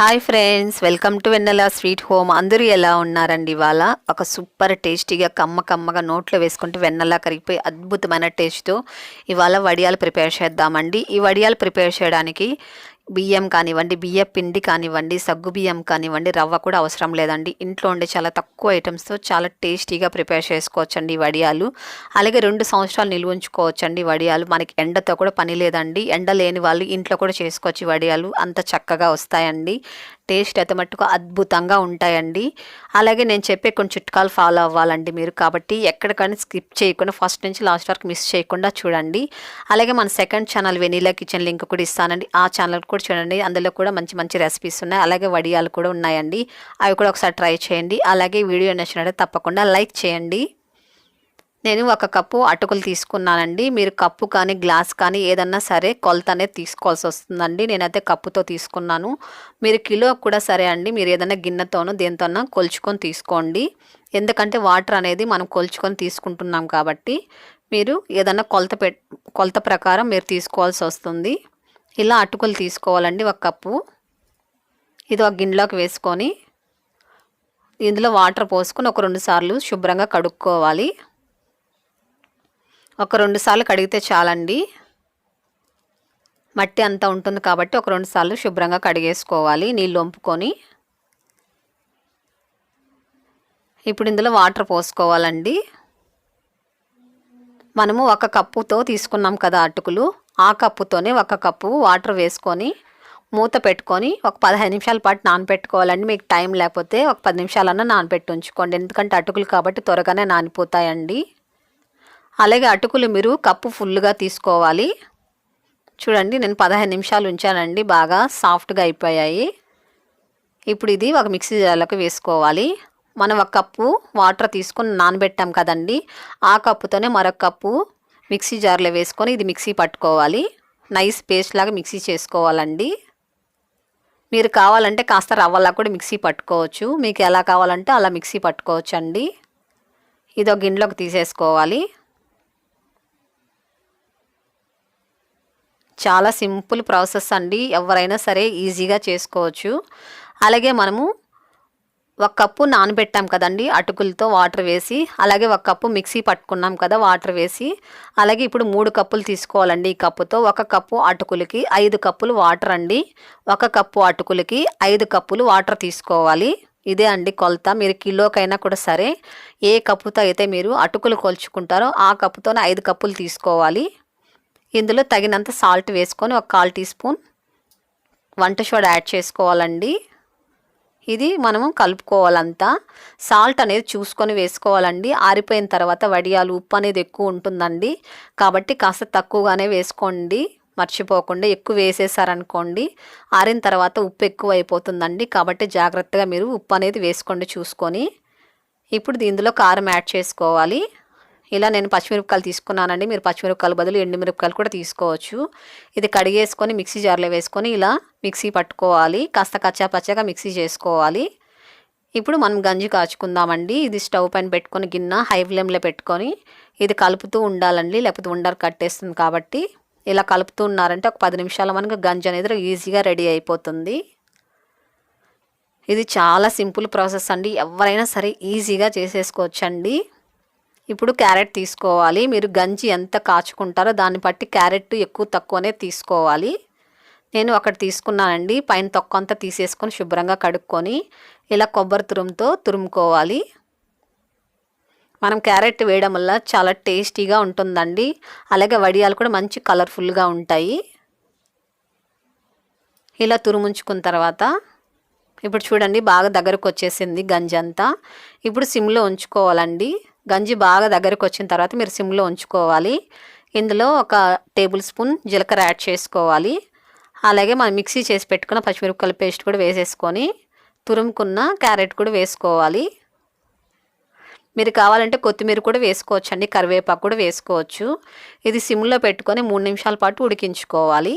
Hi friends welcome to Vennela sweet home. అందరూ ఎలా ఉన్నారండి ఇవాళ? ఒక సూపర్ టేస్టీగా కమ్మ కమ్మగా నోట్లో వేసుకుంటే వెన్నెలా కరిగిపోయి అద్భుతమైన టేస్ట్తో ఇవాళ వడియాలు ప్రిపేర్ చేద్దామండి. ఈ వడియాలు ప్రిపేర్ చేయడానికి బియ్యం కానివ్వండి బియ్య పిండి కానివ్వండి సగ్గు బియ్యం కానివ్వండి రవ్వ కూడా అవసరం లేదండి. ఇంట్లో ఉండే చాలా తక్కువ ఐటమ్స్తో చాలా టేస్టీగా ప్రిపేర్ చేసుకోవచ్చండి ఈ వడియాలు. అలాగే రెండు సంవత్సరాలు నిల్వ ఉంచుకోవచ్చండి వడియాలు. మనకి ఎండతో కూడా పని లేదండి. ఎండ లేని వాళ్ళు ఇంట్లో కూడా చేసుకోవచ్చు వడియాలు. అంత చక్కగా వస్తాయండి. టేస్ట్ అయితే మట్టుకు అద్భుతంగా ఉంటాయండి. అలాగే నేను చెప్పే కొన్ని చిట్కాలు ఫాలో అవ్వాలండి మీరు కాబట్టి ఎక్కడికైనా స్కిప్ చేయకుండా ఫస్ట్ నుంచి లాస్ట్ వరకు మిస్ చేయకుండా చూడండి. అలాగే మన second channel Vanilla Kitchen link కూడా ఇస్తానండి. ఆ ఛానల్ కూడా చూడండి. అందులో కూడా మంచి మంచి రెసిపీస్ ఉన్నాయి. అలాగే వడియాలు కూడా ఉన్నాయండి. అవి కూడా ఒకసారి ట్రై చేయండి. అలాగే వీడియో నచ్చినట్లయితే తప్పకుండా లైక్ చేయండి. నేను ఒక కప్పు అటుకులు తీసుకున్నానండి. మీరు కప్పు కానీ గ్లాస్ కానీ ఏదన్నా సరే కొలత అనేది తీసుకోవాల్సి వస్తుందండి. నేనైతే కప్పుతో తీసుకున్నాను. మీరు కిలో కూడా సరే అండి. మీరు ఏదైనా గిన్నెతోనో దేనితోనో కొలుచుకొని తీసుకోండి. ఎందుకంటే వాటర్ అనేది మనం కొలుచుకొని తీసుకుంటున్నాం కాబట్టి మీరు ఏదైనా కొలత పె కొలత ప్రకారం మీరు తీసుకోవాల్సి వస్తుంది. ఇలా అటుకులు తీసుకోవాలండి ఒక కప్పు. ఇది ఒక గిన్నెలోకి వేసుకొని ఇందులో వాటర్ పోసుకొని ఒక రెండు సార్లు శుభ్రంగా కడుక్కోవాలి. ఒక రెండు సార్లు కడిగితే చాలండి. మట్టి అంతా ఉంటుంది కాబట్టి ఒక రెండు సార్లు శుభ్రంగా కడిగేసుకోవాలి నీళ్ళు వంపుకొని. ఇప్పుడు ఇందులో వాటర్ పోసుకోవాలండి. మనము ఒక కప్పుతో తీసుకున్నాం కదా అటుకులు. ఆ కప్పుతోనే ఒక కప్పు వాటర్ వేసుకొని మూత పెట్టుకొని ఒక పదహైదు నిమిషాల పాటు నానబెట్టుకోవాలండి మీకు టైం లేకపోతే ఒక పది నిమిషాలన్నా నానబెట్టి ఉంచుకోండి. ఎందుకంటే అటుకులు కాబట్టి త్వరగానే నానిపోతాయండి. అలాగే అటుకులు మీరు కప్పు ఫుల్గా తీసుకోవాలి. చూడండి నేను పదహైదు నిమిషాలు ఉంచానండి బాగా సాఫ్ట్గా అయిపోయాయి. ఇప్పుడు ఇది ఒక మిక్సీ జార్లోకి వేసుకోవాలి. మనం ఒక కప్పు వాటర్ తీసుకొని నానబెట్టాం కదండి ఆ కప్పుతోనే మరొక కప్పు మిక్సీ జార్లో వేసుకొని ఇది మిక్సీ పట్టుకోవాలి. నైస్ పేస్ట్ లాగా మిక్సీ చేసుకోవాలండి. మీరు కావాలంటే కాస్త రవ్వలా కూడా మిక్సీ పట్టుకోవచ్చు. మీకు ఎలా కావాలంటే అలా మిక్సీ పట్టుకోవచ్చు అండి ఇది ఒక గిన్నెలోకి తీసేసుకోవాలి. చాలా సింపుల్ ప్రాసెస్ అండి. ఎవరైనా సరే ఈజీగా చేసుకోవచ్చు. అలాగే మనము ఒక కప్పు నానబెట్టాం కదండి అటుకులతో వాటర్ వేసి అలాగే ఒక కప్పు మిక్సీ పట్టుకున్నాం కదా వాటర్ వేసి అలాగే ఇప్పుడు మూడు కప్పులు తీసుకోవాలండి ఈ కప్పుతో. ఒక కప్పు అటుకులకి ఐదు కప్పులు వాటర్ అండి. ఒక కప్పు అటుకులకి ఐదు కప్పులు వాటర్ తీసుకోవాలి. ఇదే అండి కొలత. మీరు కిలోకైనా కూడా సరే ఏ కప్పుతో అయితే మీరు అటుకులు కొలుచుకుంటారో ఆ కప్పుతోనే ఐదు కప్పులు తీసుకోవాలి. ఇందులో తగినంత సాల్ట్ వేసుకొని ఒక కాల్ టీ స్పూన్ వంట సోడా యాడ్ చేసుకోవాలండి. ఇది మనము కలుపుకోవాలంతా. సాల్ట్ అనేది చూసుకొని వేసుకోవాలండి. ఆరిపోయిన తర్వాత వడియాలు ఉప్పు అనేది ఎక్కువ ఉంటుందండి. కాబట్టి కాస్త తక్కువగానే వేసుకోండి. మర్చిపోకుండా ఎక్కువ వేసేసారనుకోండి. ఆరిన తర్వాత ఉప్పు ఎక్కువ అయిపోతుందండి కాబట్టి జాగ్రత్తగా మీరు ఉప్పు అనేది వేసుకోండి చూసుకొని. ఇప్పుడు దీనిలో కారం యాడ్ చేసుకోవాలి. ఇలా నేను పచ్చిమిరపకాయలు తీసుకున్నానండి. మీరు పచ్చిమిరపకాయలు బదులు ఎండుమిరపకాయలు కూడా తీసుకోవచ్చు. ఇది కడిగేసుకొని మిక్సీ జార్లో వేసుకొని ఇలా మిక్సీ పట్టుకోవాలి. కాస్త కచ్చా పచ్చగా మిక్సీ చేసుకోవాలి. ఇప్పుడు మనం గంజి కాచుకుందామండి. ఇది స్టవ్ పైన పెట్టుకొని గిన్నె హై ఫ్లేమ్లో పెట్టుకొని ఇది కలుపుతూ ఉండాలండి. లేకపోతే ఉండలు కట్టేస్తుంది కాబట్టి. ఇలా కలుపుతూ ఉన్నారంటే ఒక పది నిమిషాల మనకు గంజి అనేది ఈజీగా రెడీ అయిపోతుంది. ఇది చాలా సింపుల్ ప్రాసెస్ అండి. ఎవరైనా సరే ఈజీగా చేసేసుకోవచ్చండి. ఇప్పుడు క్యారెట్ తీసుకోవాలి. మీరు గంజి ఎంత కాచుకుంటారో దాన్ని బట్టి క్యారెట్ ఎక్కువ తక్కువనే తీసుకోవాలి. నేను అక్కడ తీసుకున్నానండి. పైన తొక్క అంతా తీసేసుకొని శుభ్రంగా కడుక్కొని ఇలా కొబ్బరి తురుముతో తురుముకోవాలి. మనం క్యారెట్ వేయడం వల్ల చాలా టేస్టీగా ఉంటుందండి. అలాగే వడియాలు కూడా మంచి కలర్ఫుల్గా ఉంటాయి. ఇలా తురుముంచుకున్న తర్వాత ఇప్పుడు చూడండి బాగా దగ్గరకు వచ్చేసింది గంజి అంతా ఇప్పుడు సిమ్లో ఉంచుకోవాలండి. గంజి బాగా దగ్గరకు వచ్చిన తర్వాత మీరు సిమ్లో ఉంచుకోవాలి. ఇందులో ఒక టేబుల్ స్పూన్ జీలకర్ర యాడ్ చేసుకోవాలి. అలాగే మనం మిక్సీ చేసి పెట్టుకున్న పచ్చిమిరపకాయల పేస్ట్ కూడా వేసేసుకొని తురుముకున్న క్యారెట్ కూడా వేసుకోవాలి. మీరు కావాలంటే కొత్తిమీర కూడా వేసుకోవచ్చు అండి కరివేపాకు కూడా వేసుకోవచ్చు. ఇది సిమ్లో పెట్టుకొని మూడు నిమిషాల పాటు ఉడికించుకోవాలి.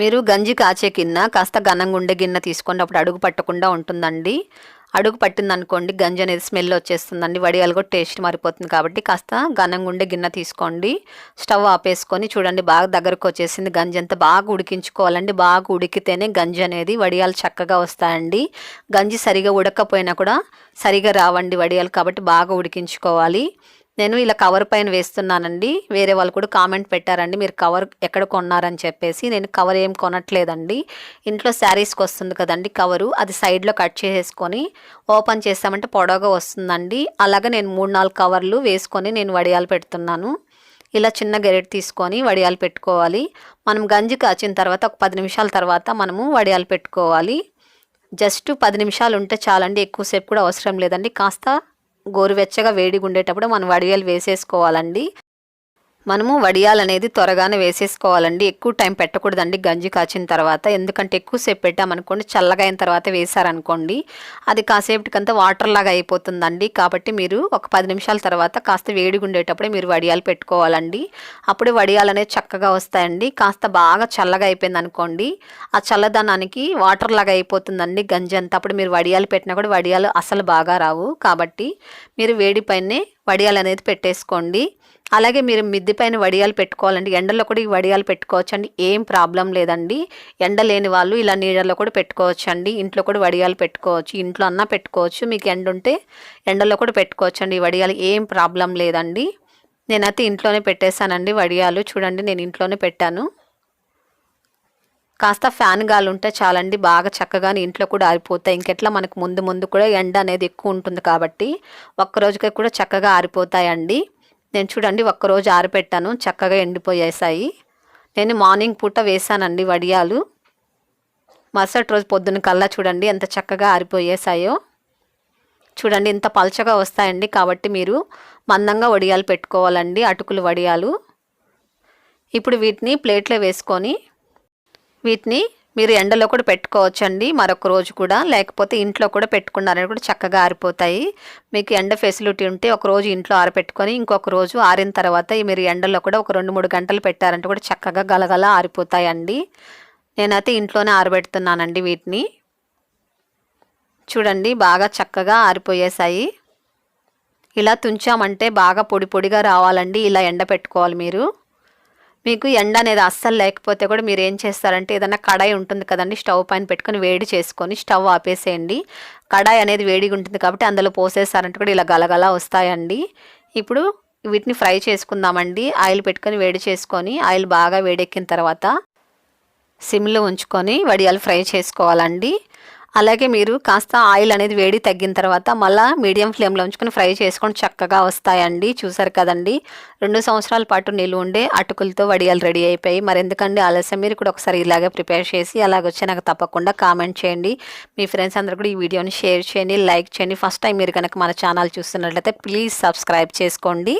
మీరు గంజి కాచే గిన్నె కాస్త ఘనంగా ఉండే గిన్నె తీసుకోండి అప్పుడు అడుగు పట్టకుండా ఉంటుందండి. అడుగు పట్టింది అనుకోండి గంజి అనేది స్మెల్ వచ్చేస్తుందండి వడియాలు కూడా టేస్ట్ మారిపోతుంది కాబట్టి కాస్త ఘనంగా ఉండే గిన్నె తీసుకోండి. స్టవ్ ఆపేసుకొని చూడండి బాగా దగ్గరకు వచ్చేసింది గంజి అంతా బాగా ఉడికించుకోవాలండి. బాగా ఉడికితేనే గంజి అనేది వడియాలు చక్కగా వస్తాయండి. గంజి సరిగా ఉడకపోయినా కూడా సరిగా రావండి వడియాలు కాబట్టి బాగా ఉడికించుకోవాలి. నేను ఇలా కవర్ పైన వేస్తున్నానండి. వేరే వాళ్ళు కూడా కామెంట్ పెట్టారండి. మీరు కవర్ ఎక్కడ కొన్నారని చెప్పేసి నేను కవర్ ఏం కొనట్లేదండి. ఇంట్లో శారీస్కి వస్తుంది కదండి కవరు అది సైడ్లో కట్ చేసేసుకొని ఓపెన్ చేస్తామంటే పొడవుగా వస్తుందండి. అలాగే నేను మూడు నాలుగు కవర్లు వేసుకొని నేను వడియాలు పెడుతున్నాను. ఇలా చిన్న గెరెట్ తీసుకొని వడియాలు పెట్టుకోవాలి. మనం గంజి కాచిన తర్వాత ఒక పది నిమిషాల తర్వాత మనము వడియాలు పెట్టుకోవాలి. జస్ట్ పది నిమిషాలు ఉంటే చాలండి. ఎక్కువసేపు కూడా అవసరం లేదండి. కాస్త గోరువెచ్చగా వేడిగా ఉండేటప్పుడు మనం వడియాలు వేసేసుకోవాలండి. మనము వడియాలనేది త్వరగానే వేసేసుకోవాలండి. ఎక్కువ టైం పెట్టకూడదండి గంజి కాచిన తర్వాత. ఎందుకంటే ఎక్కువసేపు పెట్టామనుకోండి చల్లగా అయిన తర్వాత వేశారనుకోండి అది కాసేపటికంతా వాటర్ లాగా అయిపోతుందండి. కాబట్టి మీరు ఒక పది నిమిషాల తర్వాత కాస్త వేడిగా ఉండేటప్పుడే మీరు వడియాలు పెట్టుకోవాలండి. అప్పుడు వడియాలు అనేది చక్కగా వస్తాయండి. కాస్త బాగా చల్లగా అయిపోయింది అనుకోండి ఆ చల్లదనానికి వాటర్ లాగా అయిపోతుందండి గంజి అంతా. అప్పుడు మీరు వడియాలు పెట్టినా కూడా వడియాలు అసలు బాగా రావు. కాబట్టి మీరు వేడి పైనే వడియాలు అనేది పెట్టేసుకోండి. అలాగే మీరు మిద్ది పైన వడియాలు పెట్టుకోవాలండి. ఎండలో కూడా ఈ వడియాలు పెట్టుకోవచ్చు అండి ఏం ప్రాబ్లం లేదండి. ఎండ లేని వాళ్ళు ఇలా నీళ్ళలో కూడా పెట్టుకోవచ్చు అండి ఇంట్లో కూడా వడియాలు పెట్టుకోవచ్చు. ఇంట్లో అన్నా పెట్టుకోవచ్చు. మీకు ఎండ ఉంటే ఎండలో కూడా పెట్టుకోవచ్చు అండి ఈ వడియాలు. ఏం ప్రాబ్లం లేదండి. నేనైతే ఇంట్లోనే పెట్టేశానండి వడియాలు. చూడండి నేను ఇంట్లోనే పెట్టాను. కాస్త ఫ్యాన్ గాలి ఉంటే చాలండి బాగా చక్కగానే ఇంట్లో కూడా ఆరిపోతాయి. ఇంకెట్లా మనకు ముందు ముందు కూడా ఎండ అనేది ఎక్కువ ఉంటుంది కాబట్టి ఒక్క రోజుకి కూడా చక్కగా ఆరిపోతాయండి. నేను చూడండి ఒక్కరోజు ఆరిపెట్టాను చక్కగా ఎండిపోయేసాయి నేను మార్నింగ్ పూట వేసానండి వడియాలు. మరుసటి రోజు పొద్దున్న కల్లా చూడండి ఎంత చక్కగా ఆరిపోయేసాయో చూడండి ఇంత పలచగా వస్తాయండి కాబట్టి మీరు మందంగా వడియాలు పెట్టుకోవాలండి అటుకులు వడియాలు. ఇప్పుడు వీటిని ప్లేట్లో వేసుకొని వీటిని మీరు ఎండలో కూడా పెట్టుకోవచ్చండి మరొక రోజు కూడా. లేకపోతే ఇంట్లో కూడా పెట్టుకున్నారని కూడా చక్కగా ఆరిపోతాయి. మీకు ఎండ ఫెసిలిటీ ఉంటే ఒక రోజు ఇంట్లో ఆరపెట్టుకొని ఇంకొక రోజు ఆరిన తర్వాత మీరు ఎండలో కూడా ఒక రెండు మూడు గంటలు పెట్టారంటే కూడా చక్కగా గలగల ఆరిపోతాయండి. నేనైతే ఇంట్లోనే ఆరబెడుతున్నానండి వీటిని. చూడండి బాగా చక్కగా ఆరిపోయేసాయి ఇలా తుంచామంటే బాగా పొడి పొడిగా రావాలండి ఇలా ఎండ పెట్టుకోవాలి మీరు. మీకు ఎండ అనేది అస్సలు లేకపోతే కూడా మీరు ఏం చేస్తారంటే ఏదైనా కడాయి ఉంటుంది కదండి స్టవ్ పైన పెట్టుకొని వేడి చేసుకొని స్టవ్ ఆపేసేయండి. కడాయి అనేది వేడిగా ఉంటుంది కాబట్టి అందులో పోసేసారంటే కూడా ఇలా గలగల వస్తాయండి. ఇప్పుడు వీటిని ఫ్రై చేసుకుందామండి. ఆయిల్ పెట్టుకొని వేడి చేసుకొని ఆయిల్ బాగా వేడెక్కిన తర్వాత సిమ్లో ఉంచుకొని వడియాలు ఫ్రై చేసుకోవాలండి. అలాగే మీరు కాస్త ఆయిల్ అనేది వేడి తగ్గిన తర్వాత మళ్ళీ మీడియం ఫ్లేమ్లో ఉంచుకొని ఫ్రై చేసుకొని చక్కగా వస్తాయండి. చూసారు కదండి? రెండు సంవత్సరాల పాటు నిలువ ఉండే అటుకులతో వడియాలు రెడీ అయిపోయి మరి ఎందుకండి ఆలస్యం? మీరు కూడా ఒకసారి ఇలాగే ప్రిపేర్ చేసి అలాగొచ్చే నాకు తప్పకుండా కామెంట్ చేయండి. మీ ఫ్రెండ్స్ అందరూ కూడా ఈ వీడియోని షేర్ చేయండి లైక్ చేయండి. ఫస్ట్ టైం మీరు కనుక మన ఛానల్ చూస్తున్నట్లయితే ప్లీజ్ సబ్స్క్రైబ్ చేసుకోండి.